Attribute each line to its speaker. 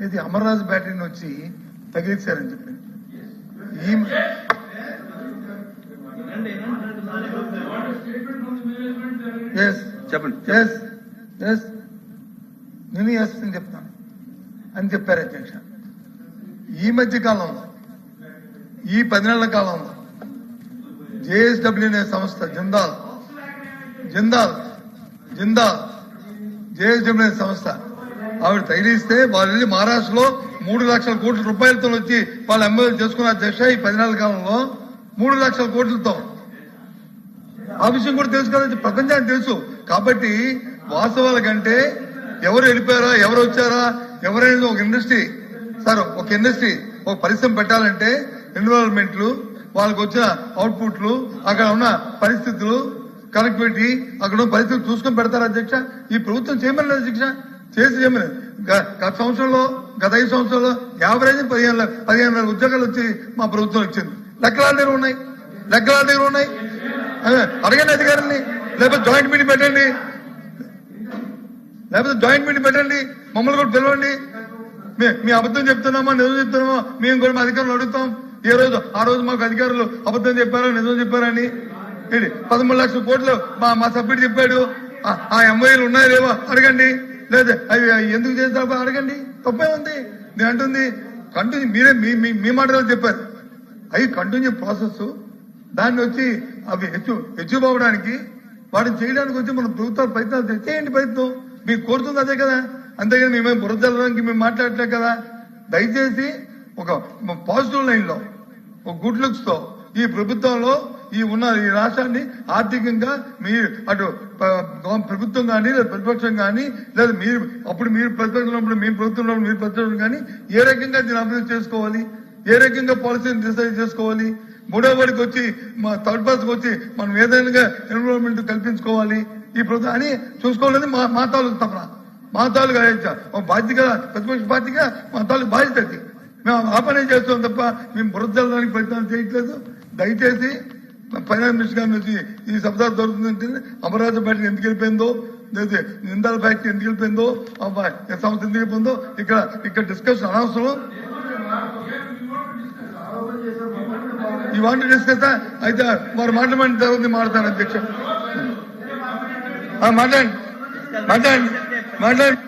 Speaker 1: ఇది అమర్రాజు బ్యాటరీని వచ్చి తగిలించారని చెప్పి
Speaker 2: చెప్పండి
Speaker 1: నేను ఎస్ అని చెప్తాను. అని చెప్పారు అధ్యక్ష. ఈ మధ్య కాలంలో ఈ పది నెలల కాలంలో జేఎస్డబ్ల్యూ అనే సంస్థ జిందాల్ జిందాల్ జిందాల్ జేఎస్డబ్ల్యూ అనే సంస్థ ఆవిడ తగిలిస్తే వాళ్ళు వెళ్ళి మహారాష్ట్రలో మూడు లక్షల కోట్ల రూపాయలతో వచ్చి వాళ్ళు ఎమ్మెల్యే చేసుకున్న అధ్యక్ష ఈ పది కాలంలో మూడు లక్షల కోట్లతో. ఆ విషయం కూడా తెలుసు కదా ప్రపంచానికి తెలుసు. కాబట్టి వాస్తవాల కంటే ఎవరు వెళ్ళిపోయారా ఎవరు వచ్చారా ఎవరైనా ఒక ఇండస్ట్రీ సార్ ఒక ఇండస్ట్రీ ఒక పరిశ్రమ పెట్టాలంటే ఎన్విరాన్మెంట్లు వాళ్ళకు వచ్చిన అవుట్పుట్లు అక్కడ ఉన్న పరిస్థితులు కనెక్టివిటీ అక్కడ ఉన్న పరిస్థితులు చూసుకొని పెడతారు అధ్యక్ష? ఈ ప్రభుత్వం చేయమని అధ్యక్ష? చేసి చెప్పిన. గ- గత సంవత్సరంలో గత ఐదు సంవత్సరంలో యావరేజ్ పదిహేను పదిహేను వేల ఉద్యోగాలు వచ్చి మా ప్రభుత్వం వచ్చింది లెక్కల దగ్గర ఉన్నాయి. లెక్కల దగ్గర ఉన్నాయి. అడగండి అధికారుల్ని. లేకపోతే జాయింట్ మీటింగ్ పెట్టండి. లేకపోతే జాయింట్ మీటింగ్ పెట్టండి. మమ్మల్ని కూడా పిలవండి. మీ- మీ అబద్ధం చెప్తున్నామా నిజం చెప్తున్నామా? మేము కూడా మా అధికారులు అడుగుతాం. ఏ రోజు ఆ రోజు మాకు అధికారులు అబద్ధం చెప్పారో నిజం చెప్పారని పదమూడు లక్షల కోట్లు మా మా సభ్యుడు చెప్పాడు. ఆ- ఎంఐలు ఉన్నాయో లేవో? అడగండి. లేదా అవి ఎందుకు చేస్తారో అడగండి. తప్పే ఉంది. నేను అంటుంది కంటిన్యూ మీరే మీ మీ మాటలో చెప్పారు. అవి కంటిన్యూ ప్రాసెస్ దాన్ని వచ్చి అవి హెచ్చు హెచ్చు పోవడానికి వాటిని చేయడానికి వచ్చి మన ప్రభుత్వాలు ప్రయత్నాలు చేయండి ప్రయత్నం. మీకు కోరుతుంది అదే కదా. అంతేగాని మేమేం బురదలడానికి మేము మాట్లాడట్లే కదా. దయచేసి ఒక పాజిటివ్ లైన్లో ఒక గుడ్ లుక్స్తో ఈ ప్రభుత్వంలో ఈ ఉన్న ఈ రాష్ట్రాన్ని ఆర్థికంగా మీరు అటు ప్రభుత్వం కానీ లేదా ప్రతిపక్షం కానీ లేదా మీరు అప్పుడు మీరు ప్రతిపక్షంలో ఉన్నప్పుడు మేము ప్రభుత్వంలో ఉన్నప్పుడు మీరు ప్రతిపక్షం కానీ ఏ రకంగా దీన్ని అభివృద్ధి చేసుకోవాలి? ఏ రకంగా పాలసీని డిసైడ్ చేసుకోవాలి? మూడో వాడికి వచ్చి మా థర్డ్ పర్సన్కి వచ్చి మనం ఏదైనా ఎన్విరాన్మెంట్ కల్పించుకోవాలి? ఈ ప్రభుత్వం అని చూసుకోవాలని మా మా తాలూకు తపన. మా తాలూకు బాధ్యత ప్రతిపక్ష పార్టీగా మా తాలూకు బాధ్యత అది. మేము ఆపనే చేస్తాం తప్ప మేము బురద ప్రయత్నం చేయట్లేదు. దయచేసి ఫైనాన్స్ మినిస్టర్ గారిని వచ్చి ఈ శబ్దాలు దొరుకుతుందంటే అమరావతి బయటకు ఎందుకు వెళ్ళిపోయిందో లేదా నిందాల ఫ్యాక్టరీ ఎందుకు వెళ్ళిపోయిందో సంస్థ ఎందుకు వెళ్ళిపోయిందో ఇక్కడ ఇక్కడ డిస్కషన్ అనవసరం. ఈ వాంట్ డిస్కస్ అయితే వారు మాట్లాడిన తర్వాత మాట్లాడతాను అధ్యక్ష. ఆ, మాట్లాడండి. మాట్లాడండి. మాట్లాడండి.